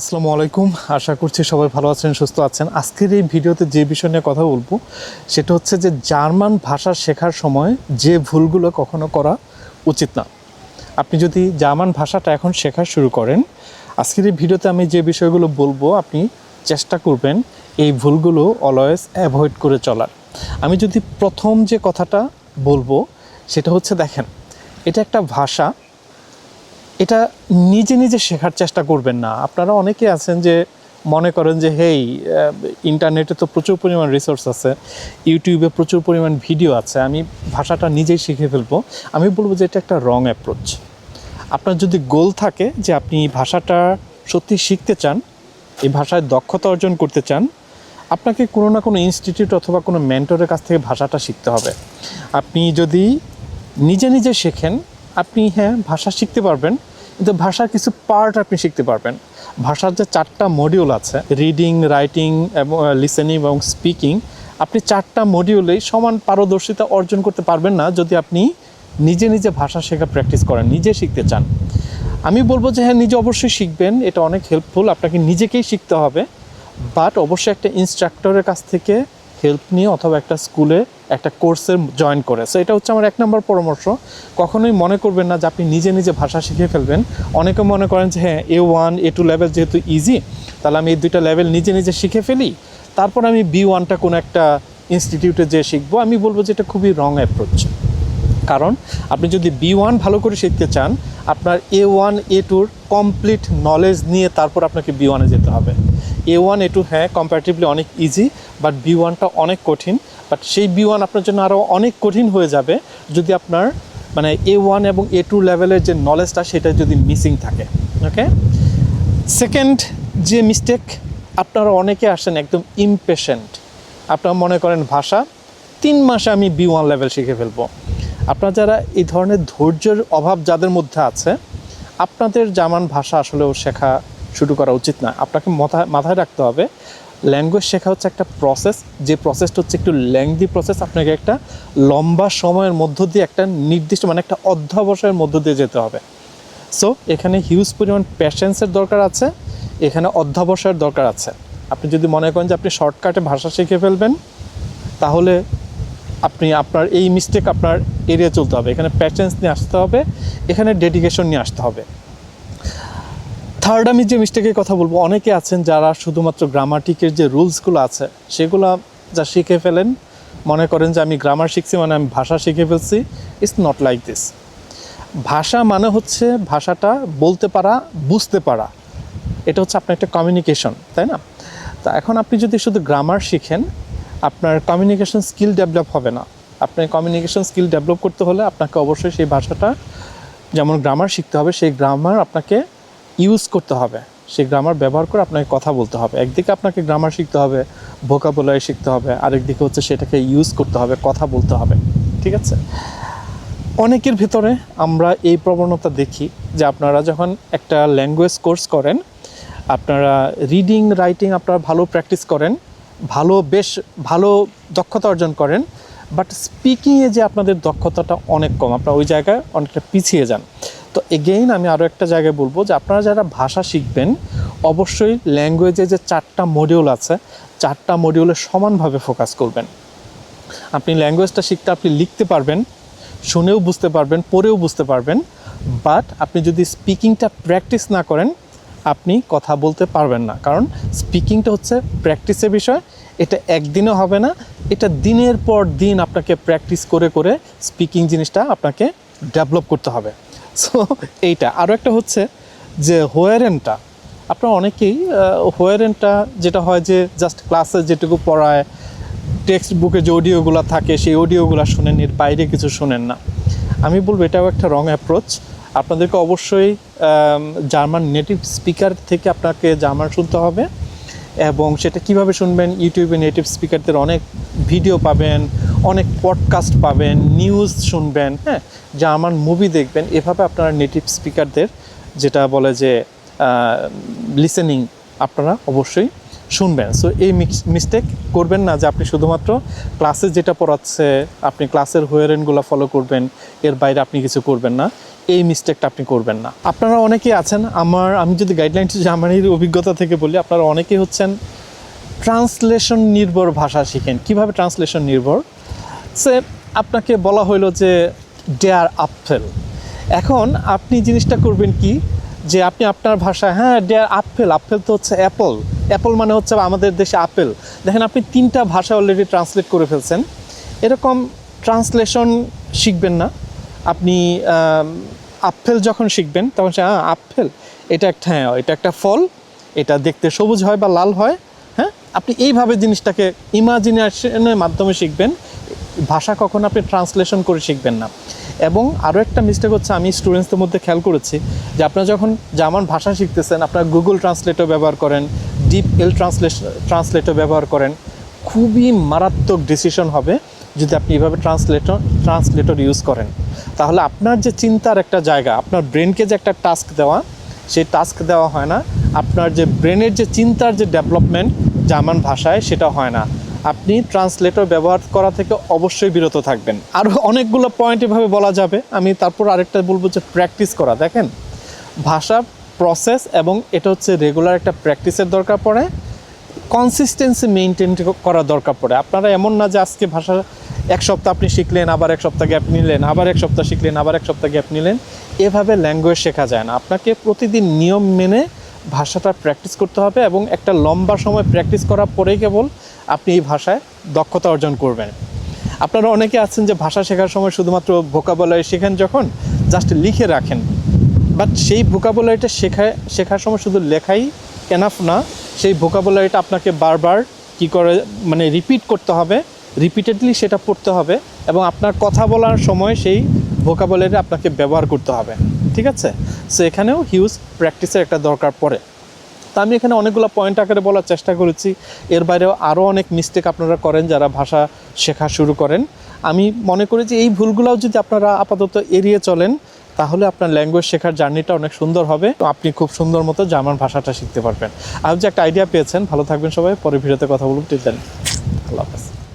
আসসালামু আলাইকুম। আশা করছি সবাই ভালো আছেন, সুস্থ আছেন। আজকের এই ভিডিওতে যে বিষয় নিয়ে কথা বলব, সেটা হচ্ছে যে জার্মান ভাষা শেখার সময় যে ভুলগুলো কখনো করা উচিত না। আপনি যদি জার্মান ভাষাটা এখন শেখা শুরু করেন, আজকের এই ভিডিওতে আমি যে বিষয়গুলো বলব, আপনি চেষ্টা করবেন এই ভুলগুলো অলওয়েজ অ্যাভয়েড করে চলার। আমি যদি প্রথম যে কথাটা বলব, সেটা হচ্ছে দেখেন, এটা একটা ভাষা এটা নিজে নিজে শেখার চেষ্টা করবেন না। আপনারা অনেকে আছেন যে মনে করেন যে, হেই ইন্টারনেটে তো প্রচুর পরিমাণ রিসোর্স আছে ইউটিউবে প্রচুর পরিমাণ ভিডিও আছে, আমি ভাষাটা নিজেই শিখে ফেলব। আমি বলব যে, এটা একটা রং অ্যাপ্রোচ আপনার যদি গোল থাকে যে, আপনি ভাষাটা সত্যি শিখতে চান, এই ভাষায় দক্ষতা অর্জন করতে চান, আপনাকে কোনো না কোনো ইনস্টিটিউট অথবা কোনো মেন্টরের কাছ থেকে ভাষাটা শিখতে হবে। আপনি যদি নিজে নিজে শেখেন আপনি হ্যাঁ ভাষা শিখতে পারবেন, কিন্তু ভাষার কিছু পার্ট আপনি শিখতে পারবেন। ভাষার যে চারটা মডিউল আছে রিডিং রাইটিং এবং লিসেনিং এবং স্পিকিং আপনি চারটা মডিউলেই সমান পারদর্শিতা অর্জন করতে পারবেন না যদি আপনি নিজে নিজে ভাষা শেখা প্র্যাকটিস করেন, নিজে শিখতে চান। আমি বলব যে হ্যাঁ নিজে অবশ্যই শিখবেন, এটা অনেক হেল্পফুল আপনাকে নিজেকেই শিখতে হবে বাট অবশ্যই একটা ইনস্ট্রাক্টরের কাছ থেকে হেল্প নিয়ে অথবা একটা স্কুলে একটা কোর্সে জয়েন করে। সো এটা হচ্ছে আমার এক নম্বর পরামর্শ। কখনোই মনে করবেন না যে আপনি নিজে নিজে ভাষা শিখে ফেলবেন। অনেকে মনে করেন যে হ্যাঁ A one A two level যেহেতু ইজি তাহলে আমি এই দুইটা লেভেল নিজে নিজে শিখে ফেলি। তারপর আমি বি ওয়ানটা কোনো একটা ইনস্টিটিউটে যেয়ে শিখব। আমি বলব যে, এটা খুবই রং অ্যাপ্রোচ কারণ আপনি যদি বি ওয়ান ভালো করে শিখতে চান, আপনার এ ওয়ান এ টুর কমপ্লিট নলেজ নিয়ে তারপর আপনাকে বি ওয়ানে যেতে হবে। এ ওয়ান এ টু হ্যাঁ কম্পারেটিভলি অনেক ইজি বাট বি ওয়ানটা অনেক কঠিন। বাট সেই বি ওয়ান আপনার জন্য আরও অনেক কঠিন হয়ে যাবে যদি আপনার মানে এ ওয়ান এবং এ টু লেভেলের যে নলেজটা সেটা যদি মিসিং থাকে। ওকে সেকেন্ড যে মিস্টেক আপনারা অনেকে আসেন একদম ইমপেশেন্ট আপনারা মনে করেন ভাষা, তিন মাসে আমি বি ওয়ান লেভেল শিখে ফেলব। আপনারা যারা এই ধরনের ধৈর্যের অভাব যাদের মধ্যে আছে, আপনাদের জার্মান ভাষা আসলেও শেখা শুরু করা উচিত না। আপনাকে মাথায় মাথায় রাখতে হবে ল্যাঙ্গুয়েজ শেখা হচ্ছে একটা প্রসেস যে প্রসেসটা হচ্ছে একটু ল্যাংদি প্রসেস আপনাকে একটা লম্বা সময়ের মধ্য দিয়ে একটা নির্দিষ্ট মানে একটা অধ্যাবসায়ের মধ্য দিয়ে যেতে হবে। সো এখানে হিউজ পরিমাণ প্যাশেন্সের দরকার আছে, এখানে অধ্যাবসায়ের দরকার আছে। আপনি যদি মনে করেন যে আপনি শর্টকাটে ভাষা শিখে ফেলবেন, তাহলে আপনি, আপনার এই মিস্টেক আপনার এড়িয়ে চলতে হবে। এখানে প্যাশেন্স নিয়ে আসতে হবে, এখানে ডেডিকেশন নিয়ে আসতে হবে। থার্ড আমি যে মিস্টেকের কথা বলব, অনেকে আছেন যারা শুধুমাত্র গ্রামাটিকের যে রুলসগুলো আছে, সেগুলো যা শিখে ফেলেন, মনে করেন যে আমি গ্রামার শিখছি মানে আমি ভাষা শিখে ফেলছি ইটস নট লাইক দিস ভাষা মানে হচ্ছে ভাষাটা বলতে পারা, বুঝতে পারা। এটা হচ্ছে আপনার একটা কমিউনিকেশন তাই না? তা এখন আপনি যদি শুধু গ্রামার শিখেন, আপনার কমিউনিকেশন স্কিল ডেভেলপ হবে না। আপনার কমিউনিকেশন স্কিল ডেভেলপ করতে হলে আপনাকে অবশ্যই সেই ভাষাটা, যেমন গ্রামার শিখতে হবে, সেই গ্রামার আপনাকে ইউজ করতে হবে। সেই গ্রামার ব্যবহার করে আপনাকে কথা বলতে হবে। একদিকে আপনাকে গ্রামার শিখতে হবে ভোকাবুলারি শিখতে হবে, আরেকদিকে হচ্ছে সেটাকে ইউজ করতে হবে, কথা বলতে হবে। ঠিক আছে? অনেকের ভেতরে আমরা এই প্রবণতা দেখি যে আপনারা যখন একটা ল্যাঙ্গুয়েজ কোর্স করেন, আপনারা রিডিং রাইটিং আপনারা ভালো প্র্যাকটিস করেন, ভালো বেশ ভালো দক্ষতা অর্জন করেন বাট স্পিকিংয়ে যে আপনাদের দক্ষতাটা অনেক কম, আপনারা ওই জায়গায় অনেকটা পিছিয়ে যান। তো এগেইন আমি আরও একটা জায়গায় বলব যে আপনারা যারা ভাষা শিখবেন, অবশ্যই ল্যাঙ্গুয়েজে যে চারটা মডিউল আছে, চারটা মডিউলে সমানভাবে ফোকাস করবেন। আপনি ল্যাঙ্গুয়েজটা শিখতে আপনি লিখতে পারবেন, শুনেও বুঝতে পারবেন, পড়েও বুঝতে পারবেন বাট আপনি যদি স্পিকিংটা প্র্যাকটিস না করেন, আপনি কথা বলতে পারবেন না। কারণ স্পিকিংটা হচ্ছে প্র্যাকটিসের বিষয়, এটা একদিনও হবে না, এটা দিনের পর দিন আপনাকে প্র্যাকটিস করে করে স্পিকিং জিনিসটা আপনাকে ডেভেলপ করতে হবে। সো এইটা। আরও একটা হচ্ছে যে হোয়ারেনটা আপনারা অনেকেই হোয়ারেনটা যেটা হয় যে জাস্ট ক্লাসে যেটুকু পড়ায় টেক্সট বুকে যে অডিওগুলো থাকে, সেই অডিওগুলো শোনেন, এর বাইরে কিছু শোনেন না। আমি বলব এটাও একটা রং অ্যাপ্রোচ আপনাদেরকে অবশ্যই জার্মান নেটিভ স্পিকার থেকে আপনাকে জার্মান শুনতে হবে এবং সেটা কীভাবে শুনবেন ইউটিউবে নেটিভ স্পিকারদের অনেক ভিডিও পাবেন অনেক পডকাস্ট পাবেন নিউজ শুনবেন হ্যাঁ জার্মান মুভি দেখবেন, এভাবে আপনারা নেটিভ স্পিকারদের যেটা বলে যে লিসেনিং আপনারা অবশ্যই শুনবেন। সো এই মিস্টেক করবেন না যে আপনি শুধুমাত্র ক্লাসে যেটা পড়াচ্ছে, আপনি ক্লাসের হোয়ারেনগুলো ফলো করবেন, এর বাইরে আপনি কিছু করবেন না, এই মিস্টেকটা আপনি করবেন না। আপনারা অনেকেই আছেন, আমার, আমি যদি গাইডলাইন আমার অভিজ্ঞতা থেকে বলি, আপনারা অনেকেই হচ্ছেন ট্রান্সলেশন নির্ভর ভাষা শিখেন। কীভাবে ট্রান্সলেশন নির্ভর? সে আপনাকে বলা হলো যে ডেয়ার আপেল এখন আপনি জিনিসটা করবেন কি? যে আপনি আপনার ভাষায় হ্যাঁ ডেয়ার আপেল আপেল তো হচ্ছে অ্যাপল অ্যাপল মানে হচ্ছে আমাদের দেশে আপেল। দেখেন আপনি তিনটা ভাষা অলরেডি ট্রান্সলেট করে ফেলছেন। এরকম ট্রান্সলেশন শিখবেন না। আপনি আপেল যখন শিখবেন, তখন সে হ্যাঁ আপেল। এটা একটা হ্যাঁ এটা একটা ফল। এটা দেখতে সবুজ হয় বা লাল হয়। হ্যাঁ? আপনি এইভাবে জিনিসটাকে ইমাজিনেশনের মাধ্যমে শিখবেন। ভাষা কখনো আপনি ট্রান্সলেশন করে শিখবেন না। এবং আরও একটা মিস্টেক হচ্ছে, আমি স্টুডেন্টসদের মধ্যে খেয়াল করেছি যে আপনারা যখন জার্মান ভাষা শিখতেছেন, আপনারা গুগল ট্রান্সলেটর ব্যবহার করেন ডিপ এল ট্রান্সলেশন ট্রান্সলেটর ব্যবহার করেন, খুবই মারাত্মক ডিসিশন হবে যদি আপনি এভাবে ট্রান্সলেটর ট্রান্সলেটর ইউজ করেন। তাহলে আপনার যে চিন্তার একটা জায়গা, আপনার ব্রেনকে যে একটা টাস্ক দেওয়া, সেই টাস্ক দেওয়া হয় না। আপনার যে ব্রেনের যে চিন্তার যে ডেভেলপমেন্ট জার্মান ভাষায়, সেটা হয় না। আপনি ট্রান্সলেটর ব্যবহার করা থেকে অবশ্যই বিরত থাকবেন। আরও অনেকগুলো পয়েন্ট এভাবে বলা যাবে, আমি তারপর আরেকটা বলব যে প্র্যাকটিস করা। দেখেন, ভাষা প্রসেস এবং এটা হচ্ছে রেগুলার একটা প্র্যাকটিসের দরকার পড়ে কনসিস্টেন্সি মেনটেন করা দরকার পড়ে। আপনারা এমন না যে আজকে ভাষা এক সপ্তাহ আপনি শিখলেন, আবার এক সপ্তাহ গ্যাপ নিলেন, আবার এক সপ্তাহ শিখলেন, আবার এক সপ্তাহ গ্যাপ নিলেন। এভাবে ল্যাঙ্গুয়েজ শেখা যায় না। আপনাকে প্রতিদিন নিয়ম মেনে ভাষাটা প্র্যাকটিস করতে হবে এবং একটা লম্বা সময় প্র্যাকটিস করার পরেই কেবল আপনি এই ভাষায় দক্ষতা অর্জন করবেন। আপনারা অনেকে আছেন যে ভাষা শেখার সময় শুধুমাত্র ভোকাবুলারি শেখেন যখন জাস্ট লিখে রাখেন। বাট সেই ভোকাবুলারিটা শেখায়, শেখার সময় শুধু লেখাই এনাফ না, সেই ভোকাবুলারিটা আপনাকে বারবার কি করে মানে রিপিট করতে হবে রিপিটেডলি সেটা পড়তে হবে এবং আপনার কথা বলার সময় সেই ভোকাবুলারি আপনাকে ব্যবহার করতে হবে। ঠিক আছে? সো এখানেও হিউজ প্র্যাকটিসের একটা দরকার পড়ে। তা আমি এখানে অনেকগুলো পয়েন্ট আকারে বলার চেষ্টা করেছি। এর বাইরেও আরও অনেক মিস্টেক আপনারা করেন যারা ভাষা শেখা শুরু করেন। আমি মনে করি যে এই ভুলগুলোও যদি আপনারা আপাতত এড়িয়ে চলেন, তাহলে আপনার ল্যাঙ্গুয়েজ শেখার জার্নিটা অনেক সুন্দর হবে। তো আপনি খুব সুন্দর মতো জার্মান ভাষাটা শিখতে পারবেন। আর যে একটা আইডিয়া পেয়েছেন। ভালো থাকবেন সবাই। পরে ভিডিওতে কথা বলুন টিল দেন। আল্লাহ হাফেজ।